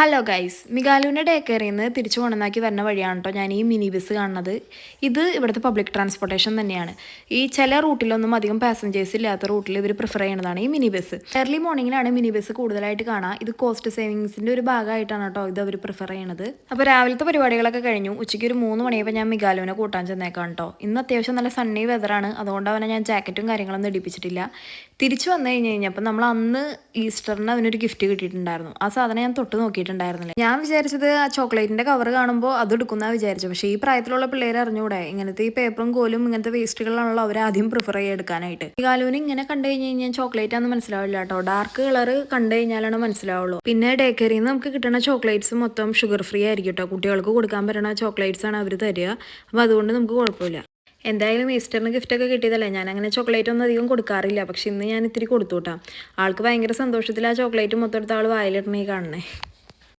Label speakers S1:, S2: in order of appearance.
S1: Hello guys മികാലുവിന്റെ day കെയറിൽ നിന്ന് തിരിച്ചു കൊണ്ടുവന്നാക്കി വരുന്ന വഴിയാണ് കേട്ടോ ഞാൻ ഈ മിനി ബസ് കാണുന്നത്. ഇത് ഇവിടുത്തെ പബ്ലിക് ട്രാൻസ്പോർട്ടേഷൻ തന്നെയാണ്. ഈ ചില റൂട്ടിലൊന്നും അധികം പാസഞ്ചേഴ്സ് ഇല്ലാത്ത റൂട്ടിൽ ഇവർ പ്രിഫർ ചെയ്യുന്നതാണ് ഈ മിനി ബസ് ഏർലി മോർണിംഗിലാണ് മിനി ബസ് കൂടുതലായിട്ട് കാണാം. ഇത് കോസ്റ്റ് സേവിങ്സിന്റെ ഒരു ഭാഗമായിട്ടാണ് കേട്ടോ ഇത് അവർ പ്രിഫർ ചെയ്യണത് അപ്പോൾ രാവിലത്തെ പരിപാടികളൊക്കെ കഴിഞ്ഞു. ഉച്ചയ്ക്ക് ഒരു മൂന്ന് മണിയപ്പോൾ ഞാൻ മികാലുവിനെ കൂട്ടാൻ ചെന്നേക്കാം കേട്ടോ ഇന്ന് അത്യാവശ്യം നല്ല സണ്ണി വെതറാണ് അതുകൊണ്ട് അവനെ ഞാൻ ജാക്കറ്റും കാര്യങ്ങളൊന്നും ഇടിപ്പിച്ചിട്ടില്ല. തിരിച്ചു വന്നു കഴിഞ്ഞ് കഴിഞ്ഞപ്പോൾ നമ്മൾ അന്ന് ഈസ്റ്ററിന് അവനൊരു ഗിഫ്റ്റ് കിട്ടിയിട്ടുണ്ടായിരുന്നു. ആ സാധനം ഞാൻ തൊട്ട് നോക്കിയിട്ടുണ്ടായിരുന്നില്ല ഞാൻ വിചാരിച്ചത് ആ ചോക്ലേറ്റിന്റെ കവർ കാണുമ്പോൾ അത് എടുക്കുന്ന വിചാരിച്ചു പക്ഷേ ഈ പ്രായത്തിലുള്ള പിള്ളേർ അറിഞ്ഞുകൂടെ ഇങ്ങനത്തെ ഈ പേപ്പറും കോലും ഇങ്ങനത്തെ വേസ്റ്റുകളാണല്ലോ അവർ ആദ്യം പ്രിഫർ ചെയ്യുക എടുക്കാനായിട്ട്. ഈ കാലുവിന് ഇങ്ങനെ കണ്ടു കഴിഞ്ഞ് കഴിഞ്ഞാൽ ചോക്ലേറ്റ് ആണെന്ന് മനസ്സിലാവില്ല കേട്ടോ. ഡാർക്ക് കളർ കണ്ടു കഴിഞ്ഞാലാണ് മനസ്സിലാവുള്ളൂ. പിന്നെ ഡേക്കറിയിൽ നിന്ന് നമുക്ക് കിട്ടുന്ന ചോക്ലേറ്റ്സ് മൊത്തം ഷുഗർ ഫ്രീ ആയിരിക്കും കേട്ടോ. കുട്ടികൾക്ക് കൊടുക്കാൻ പറ്റുന്ന ചോക്ലേറ്റ്സ് ആണ് അവർ തരിക അപ്പോൾ അതുകൊണ്ട് നമുക്ക് കുഴപ്പമില്ല. എന്തായാലും ഈസ്റ്ററിന് ഗിഫ്റ്റൊക്കെ കിട്ടിയതല്ലേ? ഞാൻ അങ്ങനെ ചോക്ലേറ്റ് ഒന്നും അധികം കൊടുക്കാറില്ല. പക്ഷെ ഇന്ന് ഞാൻ ഇത്തിരി കൊടുത്തു കേട്ടോ. ആൾക്ക് ഭയങ്കര സന്തോഷത്തിൽ ആ ചോക്ലേറ്റ് മൊത്തം എടുത്ത് ആൾ വായിലിടണേ കാണണേ